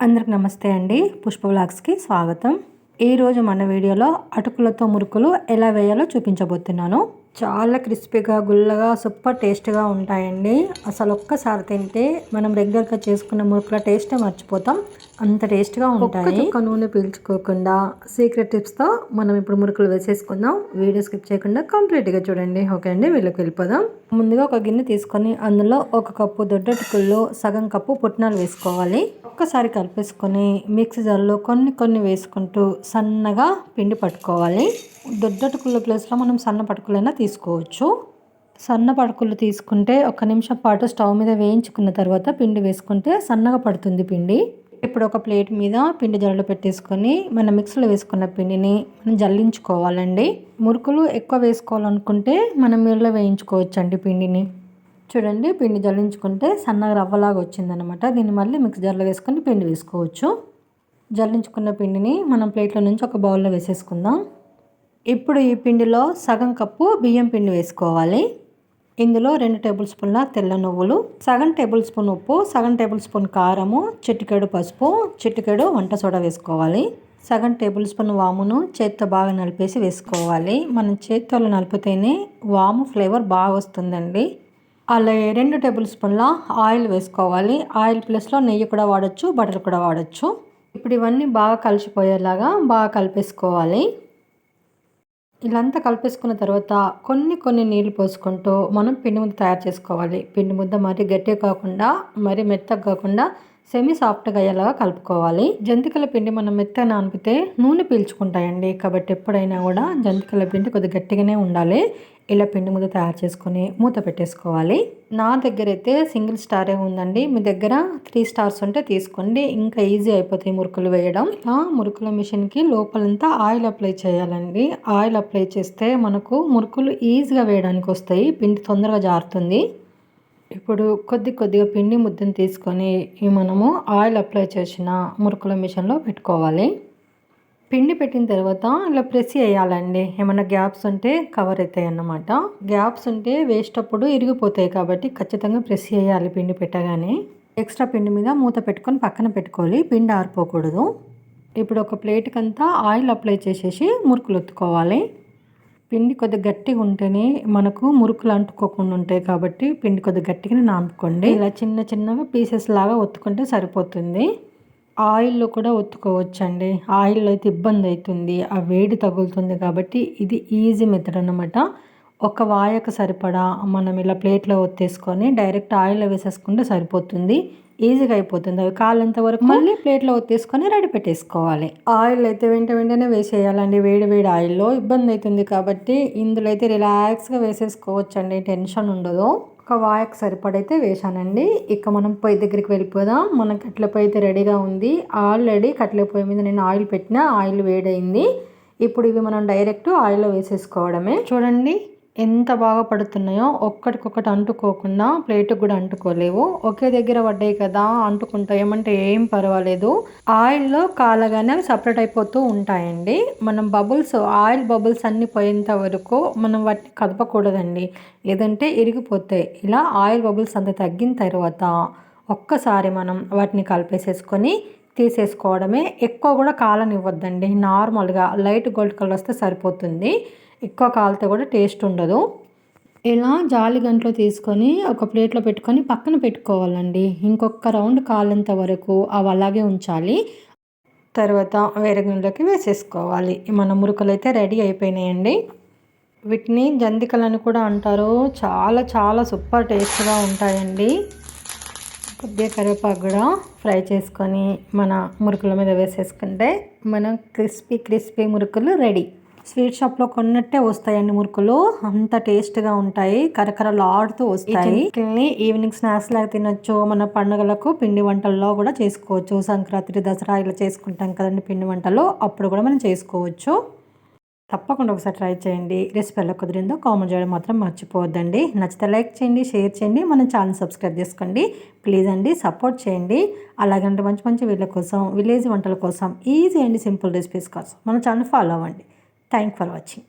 అందరికి నమస్తే అండి. పుష్ప బ్లాగ్స్కి స్వాగతం. ఈరోజు మన వీడియోలో అటుకులతో మురుకులు ఎలా వేయాలో చూపించబోతున్నాను. చాలా క్రిస్పీగా గుల్లగా సూపర్ టేస్ట్గా ఉంటాయండి. అసలు ఒక్కసారి తింటే మనం రెగ్యులర్గా చేసుకున్న మురుకుల టేస్టే మర్చిపోతాం. అంత టేస్ట్గా ఉంటాయి. చుక్క నూనె పీల్చుకోకుండా సీక్రెట్ టిప్స్తో మనం ఇప్పుడు మురుకులు వేసేసుకుందాం. వీడియో స్కిప్ చేయకుండా కంప్లీట్గా చూడండి. ఓకే అండి వీళ్ళకి వెళ్ళిపోదాం. ముందుగా ఒక గిన్నె తీసుకొని అందులో ఒక కప్పు దొడ్డటుకుల్లో సగం కప్పు పుట్నాలు వేసుకోవాలి. ఒక్కసారి కలిపేసుకొని మిక్సీ జార్లో కొన్ని కొన్ని వేసుకుంటూ సన్నగా పిండి పట్టుకోవాలి. దొడ్డటుకుల ప్లేస్లో మనం సన్న పట్టుకులైనా తీసుకోవచ్చు. సన్న పడుకులు తీసుకుంటే ఒక నిమిషం పాటు స్టవ్ మీద వేయించుకున్న తర్వాత పిండి వేసుకుంటే సన్నగా పడుతుంది పిండి. ఇప్పుడు ఒక ప్లేట్ మీద పిండి జల్లు పెట్టేసుకొని మన మిక్సీలో వేసుకున్న పిండిని మనం జల్లించుకోవాలండి. మురుకులు ఎక్కువ వేసుకోవాలనుకుంటే మనం మీరులో వేయించుకోవచ్చు అండి పిండిని. చూడండి పిండి జల్లించుకుంటే సన్నగా రవ్వలాగా వచ్చిందనమాట. దీన్ని మళ్ళీ మిక్స్ జార్లో వేసుకొని పిండి వేసుకోవచ్చు. జల్లించుకున్న పిండిని మనం ప్లేట్లో నుంచి ఒక బౌల్లో వేసేసుకుందాం. ఇప్పుడు ఈ పిండిలో సగం కప్పు బియ్యం పిండి వేసుకోవాలి. ఇందులో రెండు టేబుల్ స్పూన్ల తెల్ల నువ్వులు సగం టేబుల్ స్పూన్ ఉప్పు సగం టేబుల్ స్పూన్ కారము చిటికెడు పసుపు చిటికెడు వంట సోడా వేసుకోవాలి. సగం టేబుల్ స్పూన్ వామును చేత్తో బాగా నలిపేసి వేసుకోవాలి. మనం చేత్తో నలిపితేనే వాము ఫ్లేవర్ బాగా వస్తుందండి. అలాగే రెండు టేబుల్ స్పూన్ల ఆయిల్ వేసుకోవాలి. ఆయిల్ ప్లస్లో నెయ్యి కూడా వాడచ్చు బటర్ కూడా వాడచ్చు. ఇప్పుడు ఇవన్నీ బాగా కలిసిపోయేలాగా బాగా కలిపేసుకోవాలి. ఇలాంతా కలిపేసుకున్న తర్వాత కొన్ని కొన్ని నీళ్ళు పోసుకుంటూ మనం పిండి ముద్ద తయారు చేసుకోవాలి. పిండి ముద్ద మరీ గట్టిగా కాకుండా మరీ మెత్తగా కాకుండా సెమీ సాఫ్ట్గా అయ్యేలాగా కలుపుకోవాలి. జంతికల పిండి మనం మెత్తగా నానిపితే నూనె పీల్చుకుంటాయండి. కాబట్టి ఎప్పుడైనా కూడా జంతికల పిండి కొద్దిగా గట్టిగానే ఉండాలి. ఇలా పిండి ముద్ద తయారు చేసుకొని మూత పెట్టేసుకోవాలి. నా దగ్గర అయితే సింగిల్ స్టారే ఉందండి. మీ దగ్గర త్రీ స్టార్స్ ఉంటే తీసుకోండి. ఇంకా ఈజీ అయిపోతాయి మురుకులు వేయడం. ఆ మురుకుల మిషన్కి లోపలంతా ఆయిల్ అప్లై చేయాలండి. ఆయిల్ అప్లై చేస్తే మనకు మురుకులు ఈజీగా వేయడానికి వస్తాయి. పిండి తొందరగా జారుతుంది. ఇప్పుడు కొద్ది కొద్దిగా పిండి ముద్దను తీసుకొని మనము ఆయిల్ అప్లై చేసిన మురుకుల మిషన్లో పెట్టుకోవాలి. పిండి పెట్టిన తర్వాత ఇలా ప్రెస్ చేయాలండి. ఏమైనా గ్యాప్స్ ఉంటే కవర్ అవుతాయి అన్నమాట. గ్యాప్స్ ఉంటే వేస్ట్ అప్పుడు ఇరిగిపోతాయి కాబట్టి ఖచ్చితంగా ప్రెస్ చేయాలి పిండి పెట్టగానే. ఎక్స్ట్రా పిండి మీద మూత పెట్టుకొని పక్కన పెట్టుకోవాలి. పిండి ఆరిపోకూడదు. ఇప్పుడు ఒక ప్లేట్కి అంతా ఆయిల్ అప్లై చేసేసి మురుకులు ఒత్తుకోవాలి. పిండి కొద్దిగా గట్టిగా ఉంటేనే మనకు మురుకులు అంటుకోకుండా ఉంటాయి కాబట్టి పిండి కొద్దిగా గట్టిగానే నానుకోండి ఇలా చిన్న చిన్నగా పీసెస్ లాగా ఒత్తుకుంటే సరిపోతుంది. ఆయిల్లో కూడా ఒత్తుకోవచ్చండి. ఆయిల్లో అయితే ఇబ్బంది అవుతుంది ఆ వేడి తగులుతుంది కాబట్టి ఇది ఈజీ మెథడ్ అనమాట ఒక వాయకు సరిపడా మనం ఇలా ప్లేట్లో ఒత్తేసుకొని డైరెక్ట్ ఆయిల్లో వేసేసుకుంటే సరిపోతుంది. ఈజీగా అయిపోతుంది. అవి కాలంత వరకు మళ్ళీ ప్లేట్లో ఒత్తేసుకొని రెడీ పెట్టేసుకోవాలి. ఆయిల్ అయితే వెంట వెంటనే వేసేయాలండి. వేడి వేడి ఆయిల్లో ఇబ్బంది అవుతుంది కాబట్టి ఇందులో అయితే రిలాక్స్గా వేసేసుకోవచ్చండి. టెన్షన్ ఉండదు. ఒక వాయకు సరిపడైతే వేసానండి ఇక మనం పొయ్యి దగ్గరికి వెళ్ళిపోదాం. మన కట్టెల పొయ్యి అయితే రెడీగా ఉంది. ఆల్రెడీ కట్టెల పొయ్యి మీద నేను ఆయిల్ పెట్టిన ఆయిల్ వేడైంది. ఇప్పుడు ఇవి మనం డైరెక్ట్ ఆయిల్లో వేసేసుకోవడమే. చూడండి. ఎంత బాగా పడుతున్నాయో ఒక్కటికొక్కటి అంటుకోకుండా ప్లేట్కి కూడా అంటుకోలేవు. ఒకే దగ్గర పడ్డాయి కదా అంటుకుంటా ఏమంటే ఏం పర్వాలేదు. ఆయిల్లో కాలగానే అవి సపరేట్ అయిపోతూ ఉంటాయండి. మనం బబుల్స్ ఆయిల్ బబుల్స్ అన్నీ పోయేంత వరకు మనం వాటిని కదపకూడదండి. లేదంటే ఇరిగిపోతాయి. ఇలా ఆయిల్ బబుల్స్ అంత తగ్గిన తర్వాత ఒక్కసారి మనం వాటిని కలిపేసేసుకొని తీసేసుకోవడమే. ఎక్కువ కూడా కాలనివ్వద్దండి. నార్మల్గా లైట్ గోల్డ్ కలర్ వస్తే సరిపోతుంది. ఎక్కువ కాలితే కూడా టేస్ట్ ఉండదు. ఇలా జాలి గంటలో తీసుకొని ఒక ప్లేట్లో పెట్టుకొని పక్కన పెట్టుకోవాలండి. ఇంకొక రౌండ్ కాలేంత వరకు అవి అలాగే ఉంచాలి. తర్వాత వేరే గిన్నెలోకి వేసేసుకోవాలి. మన మురుకలు అయితే రెడీ అయిపోయినాయండి. వీటిని జంతికలని కూడా అంటారు. చాలా చాలా సూపర్ టేస్ట్గా ఉంటాయండి. కొద్దిగా కరివేపాకు కూడా ఫ్రై చేసుకొని మన మురుకుల మీద వేసేసుకుంటే మన క్రిస్పీ క్రిస్పీ మురుకులు రెడీ. స్వీట్ షాప్లో కొన్నట్టే వస్తాయండి మురుకులు. అంత టేస్ట్గా ఉంటాయి. కరకరలాడుతూ వస్తాయి. ఈవినింగ్ స్నాక్స్ లాగా తినొచ్చు. మన పండుగలకు పిండి వంటల్లో కూడా చేసుకోవచ్చు. సంక్రాంతి దసరా ఇలా చేసుకుంటాం కదండి పిండి వంటలు. అప్పుడు కూడా మనం చేసుకోవచ్చు. తప్పకుండా ఒకసారి ట్రై చేయండి. రెసిపీ ఎలా కుదిరిందో కామెంట్ చేయడం మాత్రం మర్చిపోవద్దండి. నచ్చితే లైక్ చేయండి షేర్ చేయండి. మన ఛానల్ సబ్స్క్రైబ్ చేసుకోండి. ప్లీజ్ అండి సపోర్ట్ చేయండి. అలాగంటే మంచి మంచి వీళ్ళ కోసం విలేజ్ వంటల కోసం ఈజీ అండి సింపుల్ రెసిపీస్ కోసం మన ఛానల్ ఫాలో అవ్వండి. Thank for watching.